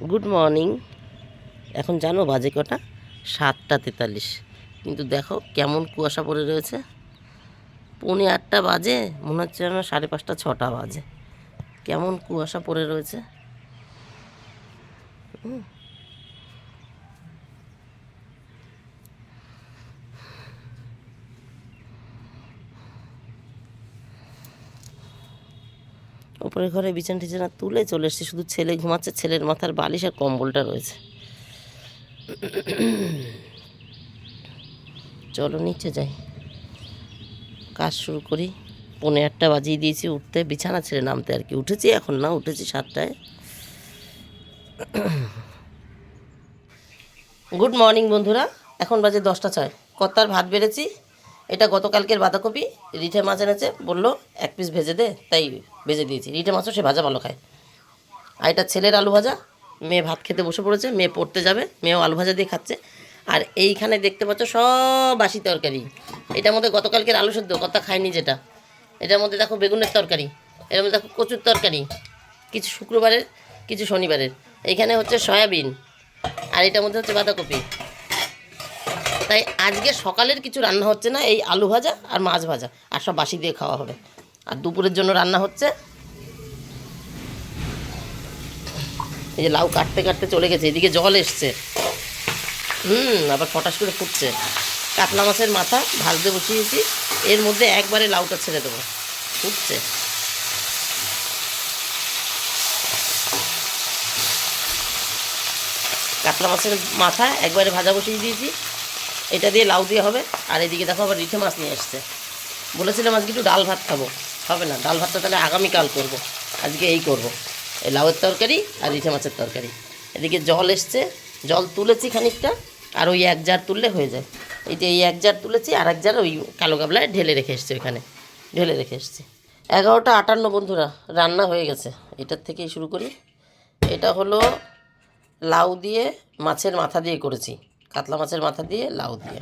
Good morning এখন জানো বাজে কটা? সাতটা তেতাল্লিশ। কিন্তু দেখো কেমন কুয়াশা পড়ে রয়েছে। পৌনে আটটা বাজে, মনে হচ্ছে যেন সাড়ে পাঁচটা, ছটা বাজে। কেমন কুয়াশা পড়ে রয়েছে। হুম। উপরের ঘরে বিছানা টিছানা তুলে চলে এসেছি। শুধু ছেলে ঘুমাচ্ছে, ছেলের মাথার বালিশ আর কম্বলটা রয়েছে। চলো নিচে যাই। কাজ শুরু করি। পৌনে আটটা বাজিয়ে দিয়েছি উঠতে। বিছানা ছেড়ে নামতে আর কি। উঠেছি এখন না, উঠেছি সাতটায়। গুড মর্নিং বন্ধুরা। এখন বাজে দশটা ছয়। কত্তার ভাত বেড়েছি। এটা গতকালকের বাঁধাকপি, রিঠে মাছ এনেছে, বলল এক পিস ভেজে দে, তাই ভেজে দিয়েছি। রিঠে মাছও সে ভাজা ভালো খায়। আর এটা ছেলের আলু ভাজা, মেয়ে ভাত খেতে বসে পড়েছে, মেয়ে পড়তে যাবে, মেয়েও আলু ভাজা দিয়ে খাচ্ছে। আর এইখানে দেখতে পাচ্ছ সব বাসি তরকারি। এটার মধ্যে গতকালকের আলু সেদ্ধ, কথা খায়নি যেটা। এটার মধ্যে দেখো বেগুনের তরকারি, এর মধ্যে দেখো কচুর তরকারি, কিছু শুক্রবারের, কিছু শনিবারের। এইখানে হচ্ছে সয়াবিন, আর এটার মধ্যে হচ্ছে বাঁধাকপি। তাই আজকে সকালের কিছু রান্না হচ্ছে না, এই আলু ভাজা আর মাছ ভাজা। আর সব বাসি দিয়ে খাওয়া হবে। আর দুপুরের জন্য রান্না হচ্ছে এই যে লাউ কাটতে কাটতে চলে গেছে, এদিকে জল এসছে। হুম, আবার ফটাস করে ফুটছে। কাতলা মাছের মাথা ভাজতে বসিয়েছি। এর মধ্যে একবারে লাউটা ছেড়ে দেবো। ফুটছে। কাতলা মাছের মাথা একবারে ভাজা বসিয়ে দিয়েছি। এটা দিয়ে লাউ দিয়ে হবে, আর এদিকে দেখো আবার রিঠে মাছ নিয়ে এসছে। বলেছিলাম আজকে একটু ডাল ভাত খাব। হবে না, ডাল ভাতটা তাহলে আগামীকাল করব। আজকে এই করব। এই লাউয়ের তরকারি আর রিঠে মাছের তরকারি। এদিকে জল এসছে, জল তুলেছি খানিকটা, আর ওই এক জার তুললে হয়ে যায়। এই যে এই এক জার তুলেছি, আর এক জার ওই কালো গাবলায় ঢেলে রেখে এসছে ওইখানে। ঢেলে রেখে এসছি। এগারোটা আটান্ন বন্ধুরা, রান্না হয়ে গেছে। এটার থেকেই শুরু করি। এটা হলো লাউ দিয়ে মাছের মাথা দিয়ে করেছি। কাতলা মাছের মাথা দিয়ে লাউ দিয়ে।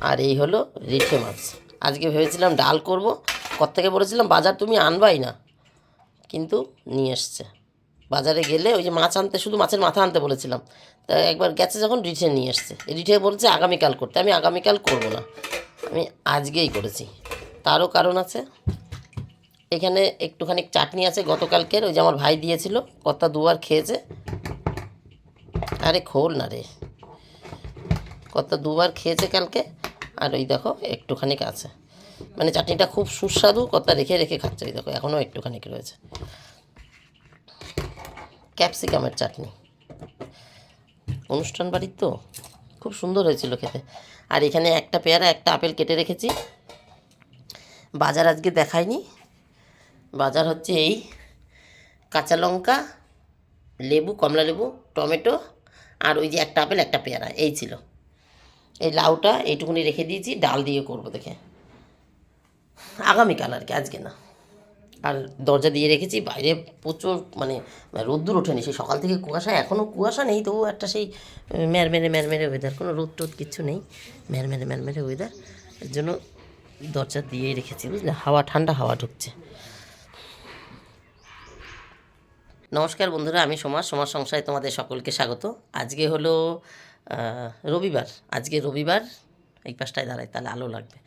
আর এই হলো রিঠে মাছ। আজকে ভেবেছিলাম ডাল করব। থেকে বলেছিলাম, বাজার তুমি আনবাই না। কিন্তু নিয়ে এসছে। বাজারে গেলে ওই যে মাছ আনতে, শুধু মাছের মাথা আনতে বলেছিলাম। তা একবার গেছে যখন রিঠে নিয়ে এসছে। রিঠে বলছে, আগামীকাল করতে। আমি আগামীকাল করব না। আমি আজকেই করেছি। তারও কারণ আছে। এখানে একটুখানি চাটনি আছে গতকালকের। ওই যে আমার ভাই দিয়েছিল, কর্তা দুবার খেয়েছে। আরে খোল না রে। কত দুবার খেয়েছে কালকে? আর ওই দেখো একটুখানি আছে। মানে চাটনিটা খুব সুস্বাদু কত রেখে রেখে খাচ্ছে ওই দেখো, এখনও একটুখানি রয়েছে। ক্যাপসিকামের চাটনি। অনুষ্ঠান বাড়ির তো? খুব সুন্দর হয়েছিল খেতে। আর এখানে একটা পেয়ারা, একটা আপেল কেটে রেখেছি। বাজার আজকে দেখায়নি। বাজার হচ্ছে এই কাঁচা লঙ্কা, লেবু, কমলা লেবু, টমেটো আর ওই যে একটা আপেল, একটা পেয়ারা, এই ছিল। এই লাউটা এইটুকুনি রেখে দিয়েছি, ডাল দিয়ে করব দেখে। আগামীকাল আর কি, আজকে না। আর দরজা দিয়ে রেখেছি, বাইরে প্রচুর মানে রোদ্দুর ওঠেনি, সেই সকাল থেকে কুয়াশা এখনও কুয়াশা নেই তবু একটা সেই ম্যারমেরে ম্যারমেরে ওয়েদার কোনো রোদ টোদ কিচ্ছু নেই। ম্যারমেরে ম্যারমেরে ওয়েদার এর জন্য দরজা দিয়েই রেখেছি, বুঝলে? হাওয়া, ঠান্ডা হাওয়া ঢুকছে। নমস্কার বন্ধুরা, আমি সমাজ সমাজ সংসারে তোমাদের সকলকে স্বাগত। আজকে হলো রবিবার। আজকে রবিবার, এই পাশটায় দাঁড়ায় তাহলে আলো লাগবে।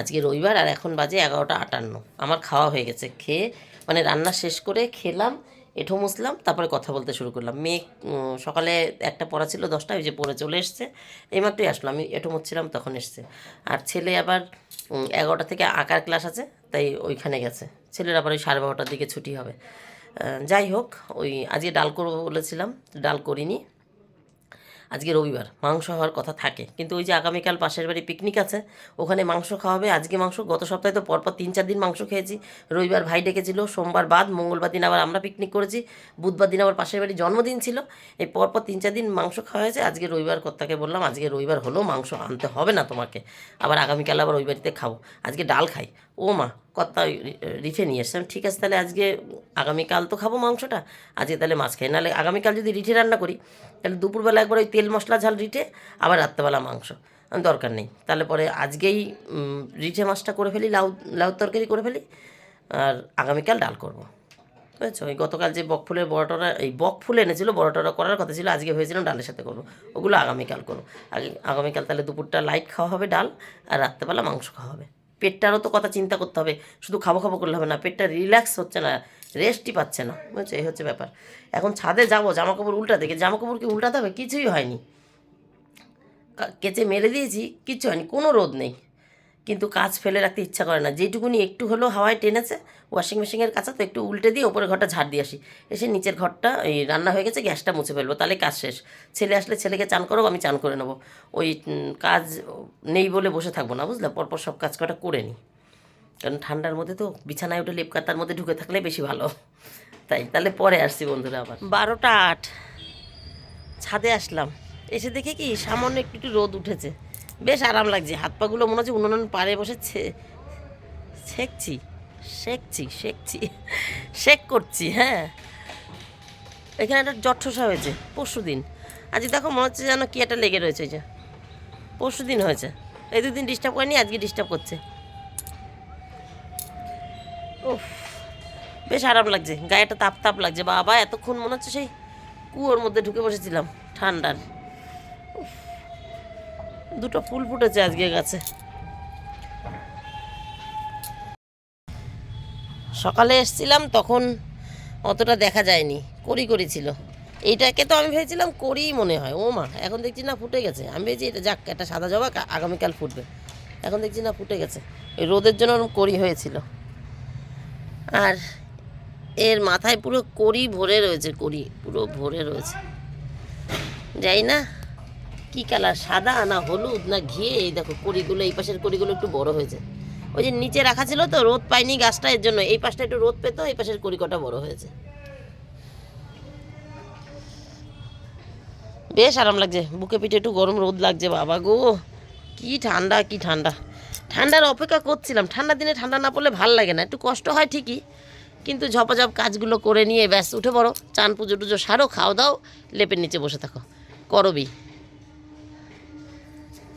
আজকে রবিবার আর এখন বাজে এগারোটা আটান্ন। আমার খাওয়া হয়ে গেছে, খেয়ে মানে রান্না শেষ করে খেলাম, এঠো মুছলাম, তারপরে কথা বলতে শুরু করলাম। মেয়ে সকালে একটা পড়া ছিল দশটায়, ওই যে পড়ে চলে এসছে। এইমাত্রই আসলো, আমি এঠো মুছছিলাম, তখন এসছে। আর ছেলে আবার এগারোটা থেকে আঁকার ক্লাস আছে, তাই ওইখানে গেছে। ছেলের আবার ওই সাড়ে বারোটার দিকে ছুটি হবে। যাই হোক ওই আজকে ডাল করব বলেছিলাম ডাল করিনি। আজকে রবিবার মাংস হওয়ার কথা থাকে। কিন্তু ওই যে আগামীকাল পাশের বাড়ি পিকনিক আছে ওখানে মাংস খাওয়া হবে। আজকে মাংস গত সপ্তাহে তো পরপর তিন চার দিন মাংস খেয়েছি। রবিবার ভাই ডেকেছিল সোমবার বাদ মঙ্গলবার দিন আবার আমরা পিকনিক করেছি। বুধবার দিন আবার পাশের বাড়ি জন্মদিন ছিল। এই পরপর তিন চার দিন মাংস খাওয়া হয়েছে। আজকে রবিবার কর্তাকে বললাম আজকে রবিবার হলেও মাংস আনতে হবে না তোমাকে। আবার আগামীকাল আবার ওই বাড়িতে খাব। আজকে ডাল খাই। ও মা কর্তা রিঠে নিয়ে এসছে। আমি, ঠিক আছে তাহলে আজকে আগামীকাল তো খাব মাংসটা। আজকে তাহলে মাছ খাই। নাহলে আগামীকাল যদি রিঠে রান্না করি তাহলে দুপুরবেলা একবার ওই তেল মশলা ঝাল রিঠে আবার রাত্রেবেলা মাংস। দরকার নেই। তাহলে পরে আজকেই রিঠে মাছটা করে ফেলি, লাউ লাউ তরকারি করে ফেলি, আর আগামীকাল ডাল করব। বুঝেছ? ওই গতকাল যে বক ফুলের বড়াটা, এই বক ফুল এনেছিল, বড়াটা করার কথা ছিল, আজকে হয়েছিল ডালের সাথে করব। ওগুলো আগামীকাল করব। আগে, আগামীকাল তাহলে দুপুরটা লাইট খাওয়া হবে ডাল, আর রাত্রেবেলা মাংস খাওয়া হবে। পেটটারও তো কথা চিন্তা করতে হবে। শুধু খাব খাব করলে হবে না, পেটটা রিল্যাক্স হচ্ছে না রেস্টই পাচ্ছে না, বুঝছ? এই হচ্ছে ব্যাপার। এখন ছাদে যাব জামা কাপড় উল্টা দেখে জামা কাপড় কি উল্টাতে হবে? কিছুই হয়নি। কেচে মেরে দিয়েছি, কিচ্ছু হয়নি, কোনো রোদ নেই। কিন্তু কাজ ফেলে রাখতে ইচ্ছা করে না। যেটুকুনি একটু হলেও হাওয়ায় টেনেছে ওয়াশিং মেশিনের কাছে তো একটু উল্টে দিয়ে ওপরের ঘরটা ঝাড় দিয়ে আসি। এসে নিচের ঘরটা, এই রান্না হয়ে গেছে, গ্যাসটা মুছে ফেলব, তাহলে কাজ শেষ। ছেলে আসলে ছেলেকে চান করো আমি চান করে নেব। ওই কাজ নেই বলে বসে থাকব না, বুঝলে? পরপর সব কাজ কটা করে নিই। কারণ ঠান্ডার মধ্যে তো বিছানায় উঠে লেপ কাতার মধ্যে ঢুকে থাকলে বেশি ভালো। তাই, তাহলে পরে আসছি বন্ধুরা আবার। বারোটা আট। ছাদে আসলাম। এসে দেখে কি সামান্য একটু একটু রোদ উঠেছে। বেশ আরাম লাগছে। হাত পাগুলো মনে হচ্ছে উনুন পাড়ে বসে ছে- সেঁকছি শেখছি শেখছি শেক করছি হ্যাঁ। এখানে একটা জঠসা হয়েছে, পরশু দিন। আজকে দেখো মনে হচ্ছে যেন কি একটা লেগে রয়েছে যে। পরশু দিন হয়েছে। এই দুদিন ডিস্টার্ব করেনি, আজকে ডিস্টার্ব করছে। উফ, বেশ আরাম লাগছে। গায়েটা তাপ তাপ লাগছে। বাবা, এতক্ষণ মনে হচ্ছে সেই কুয়োর মধ্যে ঢুকে বসেছিলাম, ঠান্ডার। দুটো ফুল ফুটেছে আজকে গাছে। সকালে এসছিলাম, তখন অতটা দেখা যায়নি, করি করেছিল। এইটাকে তো আমি ভেবেছিলাম করিই মনে হয়। ও মা, এখন দেখছি না ফুটে গেছে। আমি ভেবেছি এটা যাক, একটা সাদা জবা আগামীকাল ফুটবে। এখন দেখছি না ফুটে গেছে। ওই রোদের জন্য ওরকম করি হয়েছিল। আর এর মাথায় পুরো করি ভরে রয়েছে, করি, পুরো ভরে রয়েছে। যাই না কি কালার? সাদা না হলুদ? না ঘিয়ে? এই দেখো, কড়িগুলো, এই পাশের কড়িগুলো একটু বড় হয়েছে। ওই যে নিচে রাখা ছিল তো, রোদ পাইনি গাছটা, এর জন্য এই পাশটা একটু রোদ পেতো, এই পাশের কড়ি কটা বড় হয়েছে। বেশ আরাম লাগছে, বুকে পিঠে একটু গরম রোদ লাগছে, বাবা গো। কি ঠান্ডা কি ঠান্ডা। ঠান্ডার অপেক্ষা করছিলাম ঠান্ডার দিনে ঠান্ডা না পড়লে ভালো লাগে না, একটু কষ্ট হয় ঠিকই, কিন্তু ঝপাঝপ কাজগুলো করে নিয়ে ব্যাস, উঠে পড়ো, চান, পুজো টুজো সারো খাও দাও, লেপের নিচে বসে থাকো, করবি।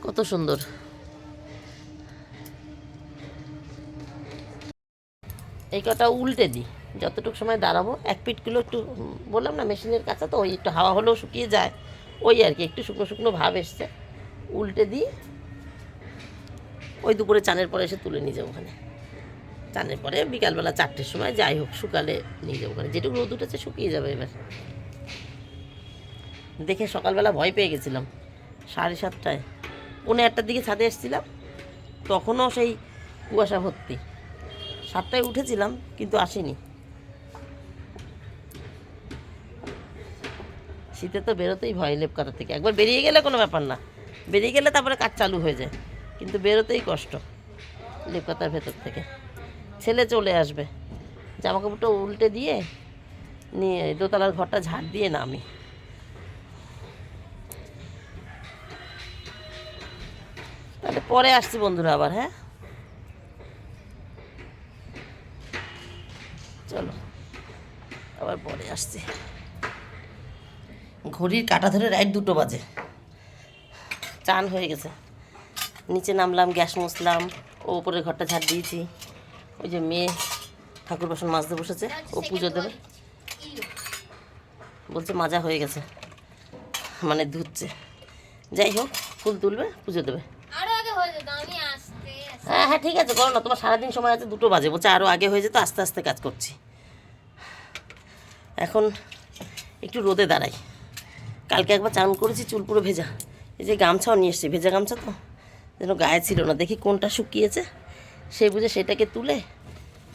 কত সুন্দর। এই কটা উল্টে দিই, যতটুকু সময় দাঁড়াবো, এক পিঠগুলো একটু বললাম না মেশিনের কাছে, তো ওই একটু হাওয়া হলেও শুকিয়ে যায়, ওই আর কি, একটু শুকনো শুকনো ভাব এসছে, উল্টে দিই, ওই দুপুরে চানের পরে এসে তুলে নিয়ে যাব ওখানে। চানের পরে বিকালবেলা চারটের সময় যাই হোক, শুকালে নিয়ে যাব ওখানে, যেটুকু রোদ উঠেছে শুকিয়ে যাবে এবার। দেখে সকালবেলা ভয় পেয়ে গেছিলাম, সাড়ে সাতটায়। পৌনে আটটার দিকে ছাদে এসেছিলাম। তখনও সেই কুয়াশা ভর্তি। সাতটায় উঠেছিলাম, কিন্তু আসেনি। শীতে তো বেরোতেই ভয় লেপ কাটা থেকে। একবার বেরিয়ে গেলে কোনো ব্যাপার না। বেরিয়ে গেলে তারপরে কাজ চালু হয়ে যায়। কিন্তু বেরোতেই কষ্ট লেপ কাতার ভেতর থেকে। ছেলে চলে আসবে। জামা কাপড়টা উল্টে দিয়ে নিয়ে দোতলার ঘরটা ঝাড় দিয়ে নামি। পরে আসছি বন্ধুরা আবার হ্যাঁ? চলো, আবার পরে আসছি। ঘড়ির কাটা ধরে রাইট দুটো বাজে। চান হয়ে গেছে। নিচে নামলাম, গ্যাস মুছলাম, ও উপরের ঘরটা ঝাড় দিয়েছি। ওই যে মেয়ে ঠাকুর বাসন মাজতে বসেছে, ও পুজো দেবে। বলছে মাজা হয়ে গেছে মানে ধুচ্ছে। যাই হোক, ফুল তুলবে, পুজো দেবে। হয়ে হ্যাঁ ঠিক আছে করো না তোমার সারাদিন সময় আছে দুটো বাজে বলছে আরও আগে হয়ে যেত আস্তে আস্তে কাজ করছি। এখন একটু রোদে দাঁড়াই। কালকে একবার চান করেছি চুল পুরো ভেজা। এই যে গামছাও নিয়ে এসছি ভেজা গামছা তো যেন গায়ে ছিল না। দেখি কোনটা শুকিয়েছে সেই বুঝে সেটাকে তুলে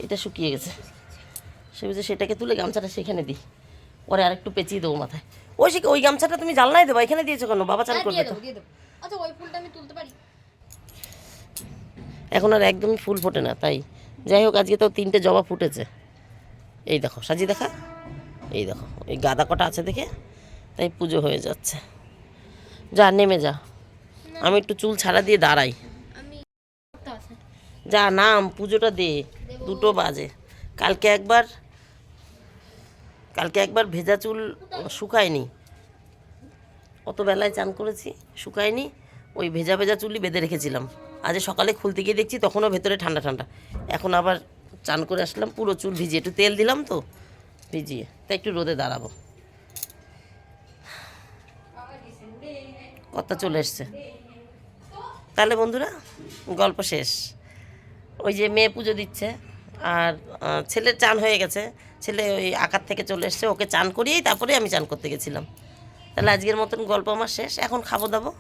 এটা শুকিয়ে গেছে। সে বুঝে সেটাকে তুলে গামছাটা সেখানে দিই। পরে আরেকটু পেঁচিয়ে দেবো মাথায়। ওই সে ওই গামছাটা তুমি জানলাই দেবো এখানে দিয়েছ কেন? বাবা চান হ্যাঁ, করবে তো। আচ্ছা ওই ফুলটা আমি তুলতে পারি? এখন আর একদমই ফুল ফোটে না তাই। যাই হোক আজকে তো তিনটে জবা ফুটেছে। এই দেখো সাজিয়ে দেখা। এই দেখো এই গাদা কটা আছে দেখে। তাই পুজো হয়ে যাচ্ছে। যা নেমে যা। আমি একটু চুল ছাড়া দিয়ে দাঁড়াই। যা নাম পুজোটা দে। দুটো বাজে। কালকে একবার কালকে একবার ভেজা চুল শুকায়নি। অত বেলায় চান করেছি শুকায়নি। ওই ভেজা ভেজা চুলই বেঁধে রেখেছিলাম। আজ সকালে খুলতে গিয়ে দেখছি তখনও ভেতরে ঠান্ডা ঠান্ডা। এখন আবার চান করে আসলাম, পুরো চুল ভিজিয়ে। একটু তেল দিলাম তো, ভিজিয়ে। তাই একটু রোদে দাঁড়াবো। কথা চলে এসছে। তাহলে বন্ধুরা, গল্প শেষ। ওই যে মেয়ে পুজো দিচ্ছে, আর ছেলের চান হয়ে গেছে। ছেলে ওই আকার থেকে চলে এসছে, ওকে চান করিয়েই তারপরে আমি চান করতে গেছিলাম। তাহলে আজকের মতন গল্প আমার শেষ। এখন খাব দাবো।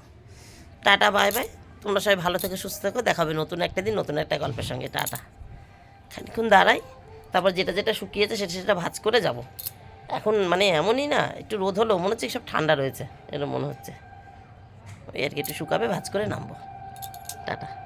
Tata, bye bye. তোমরা সবাই ভালো থেকে, সুস্থ থাকো। দেখাবে নতুন একটা দিন, নতুন একটা গল্পের সঙ্গে। টাটা। খানিক্ষণ দাঁড়াই, তারপর যেটা যেটা শুকিয়েছে সেটা সেটা ভাজ করে যাব। এখন মানে এমনই না, একটু রোদ হলো, মনে হচ্ছে সব ঠান্ডা রয়েছে এরকম মনে হচ্ছে। ওই আর কি, একটু শুকাবে, ভাজ করে নামবো। টাটা।